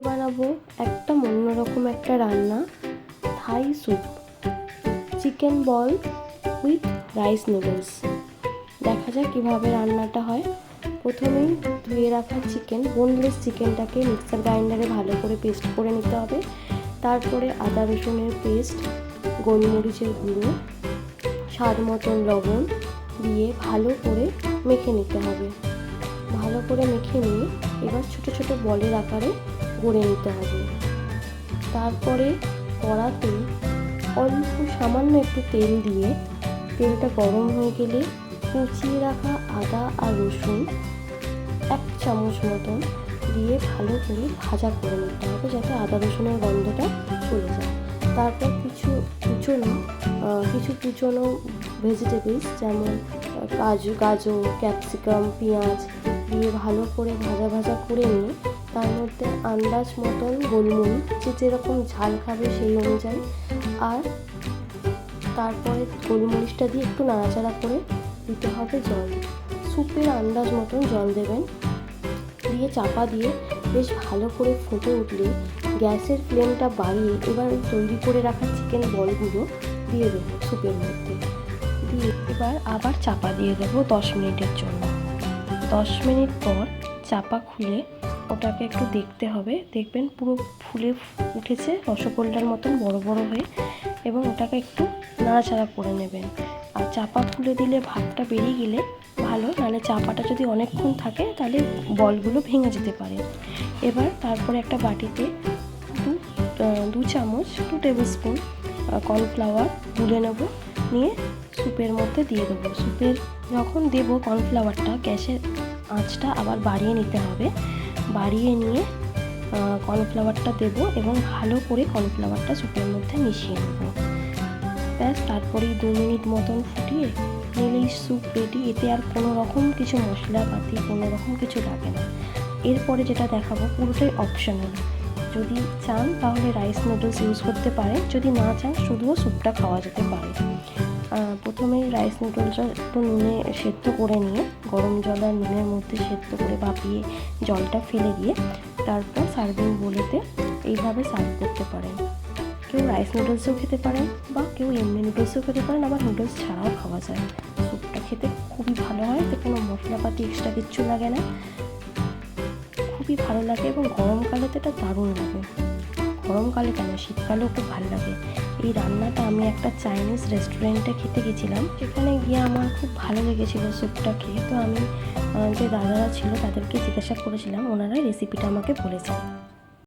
বানাবো একটা অন্যরকম একটা রান্না Thai soup chicken ball with rice noodles দেখা যাক কীভাবে রান্নাটা হয়। প্রথমেই ধুয়ে রাখা চিকেন বোনলেস চিকেনটাকে মিক্সার গ্রাইন্ডারে ভালো করে পেস্ট করে নিতে হবে। তারপরে আদা রসুনের পেস্ট গোলমরিচের গুঁড়ো, স্বাদ মতন লবণ দিয়ে ভালো করে মেখে নিতে হবে। ভালো করে মেখে নিয়ে এবার ছোট ছোট বলের আকারে গড়ে নিতে হবে। তারপরে কড়াতে অল্প সামান্য একটু তেল দিয়ে তেলটা গরম হয়ে গেলে কুচিয়ে রাখা আদা আর রসুন এক চামচ মতন দিয়ে ভালো করে ভাজা করে নিতে হবে যাতে আদা রসুনের গন্ধটা চলে যায়। তারপর কিছু কুচনো কিছু কুচনো ভেজিটেবলস যেমন কাজু, গাজর ক্যাপসিকাম পেঁয়াজ দিয়ে ভালো করে ভাজা ভাজা করে নিয়ে তার মধ্যে আন্দাজ মতন গোলমরিচ যে যেরকম ঝাল খাবে সেই অনুযায়ী। আর তারপরে গোলমরিচটা দিয়ে একটু নাড়াচাড়া করে দিতে হবে জল। স্যুপের আন্দাজ মতন জল দেবেন। দিয়ে চাপা দিয়ে বেশ ভালো করে ফুটে উঠলে গ্যাসের ফ্লেমটা বাড়িয়ে এবার তৈরি করে রাখা চিকেন বলগুলো দিয়ে দেবো স্যুপের মধ্যে। দিয়ে এবার আবার চাপা দিয়ে দেবো দশ মিনিটের জন্য। দশ মিনিট পর চাপা খুলে ওটাকে একটু দেখতে হবে। দেখবেন পুরো ফুলে উঠেছে রসগোল্লার মতন বড় বড় হয়ে এবং ওটাকে একটু নাড়াচাড়া করে নেবেন। আর চাপা খুলে দিলে ভাতটা বেরিয়ে গেলে ভালো, নাহলে চাপাটা যদি অনেকক্ষণ থাকে তাহলে বলগুলো ভেঙে যেতে পারে। এবার তারপরে একটা বাটিতে দু দু চামচ টু টেবিল স্পুন কর্নফ্লাওয়ার গুলে নেব। নিয়ে স্যুপের মধ্যে দিয়ে দেবো। স্যুপের যখন দেবো কর্নফ্লাওয়ারটা গ্যাসের আঁচটা আবার বাড়িয়ে নিতে হবে। বাড়িয়ে নিয়ে কর্নফ্লাওয়ারটা দেবো এবং ভালো করে কর্নফ্লাওয়ারটা স্যুপের মধ্যে মিশিয়ে নেব। ব্যাস, তারপরেই দু মিনিট মতন ফুটিয়ে নিলেই স্যুপ রেডি। এতে আর কোনো রকম কিছু মশলাপাতি, কোনো রকম কিছু লাগে না। এরপরে যেটা দেখাবো, পুরোটাই অপশনাল যদি চান তাহলে রাইস নুডলস ইউজ করতে পারেন, যদি না চান শুধুও স্যুপটা খাওয়া যেতে পারে। প্রথমে রাইস নুডলসটা একটু নুনে সেদ্ধ করে নিয়ে, গরম জল আর নুনের মধ্যে সেদ্ধ করে ভাপিয়ে জলটা ফেলে দিয়ে তারপর সার্ভিং বলেতে এইভাবে সার্ভ করতে পারেন। কেউ রাইস নুডলসও খেতে পারেন বা কেউ এমনি নুডলসও খেতে পারেন, আবার নুডলস ছাড়াও খাওয়া যায়। স্যুপটা খেতে খুবই ভালো হয়, এতে কোনো মশলাপাতি এক্সট্রা কিচ্ছু লাগে না। খুবই ভালো লাগে এবং গরমকালে তো এটা দারুণ লাগে। গরমকালে কেন? শীতকালেও খুব ভালো লাগে। এই রান্নাটা আমি একটা চাইনিজ রেস্টুরেন্টে খেতে গেছিলাম। সেখানে গিয়ে আমার খুব ভালো লেগেছিলো স্যুপটা খেয়ে। তো আমি যে দাদারা ছিল তাদেরকে জিজ্ঞাসা করেছিলাম, ওনারা রেসিপিটা আমাকে বলেছেন।